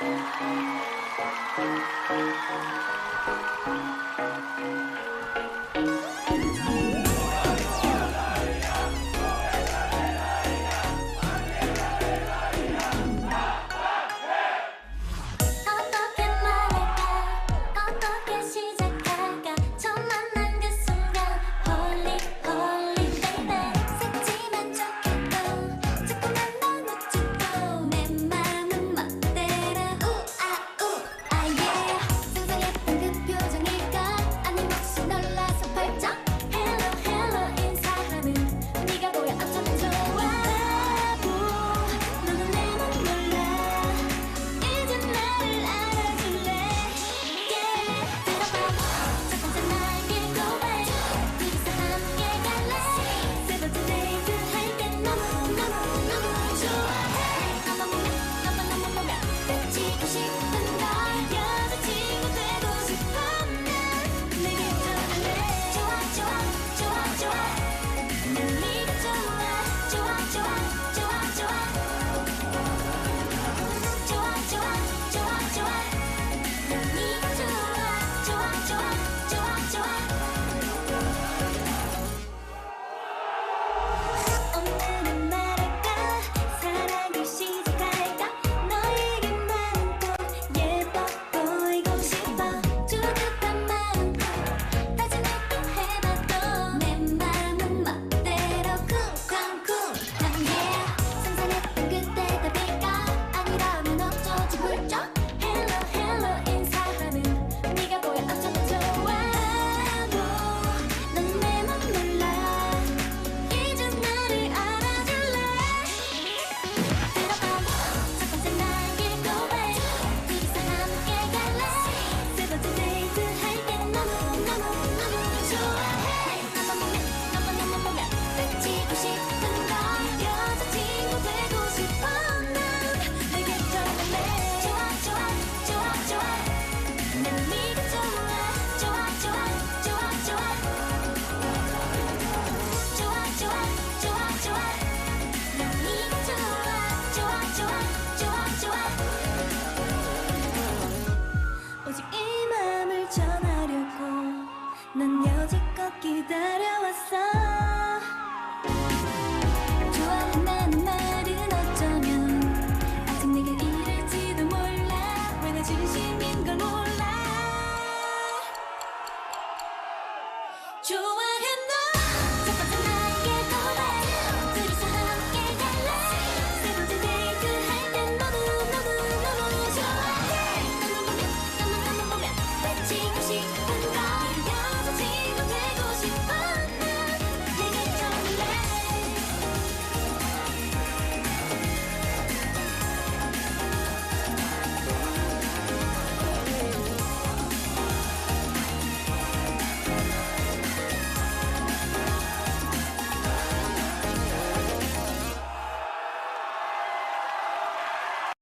Thank you. 기다려 왔어? 좋아, 난 날이 낮 졌으면 아직 네가 잃을 지도 몰라. 왜나 진심인 걸 몰라? 좋아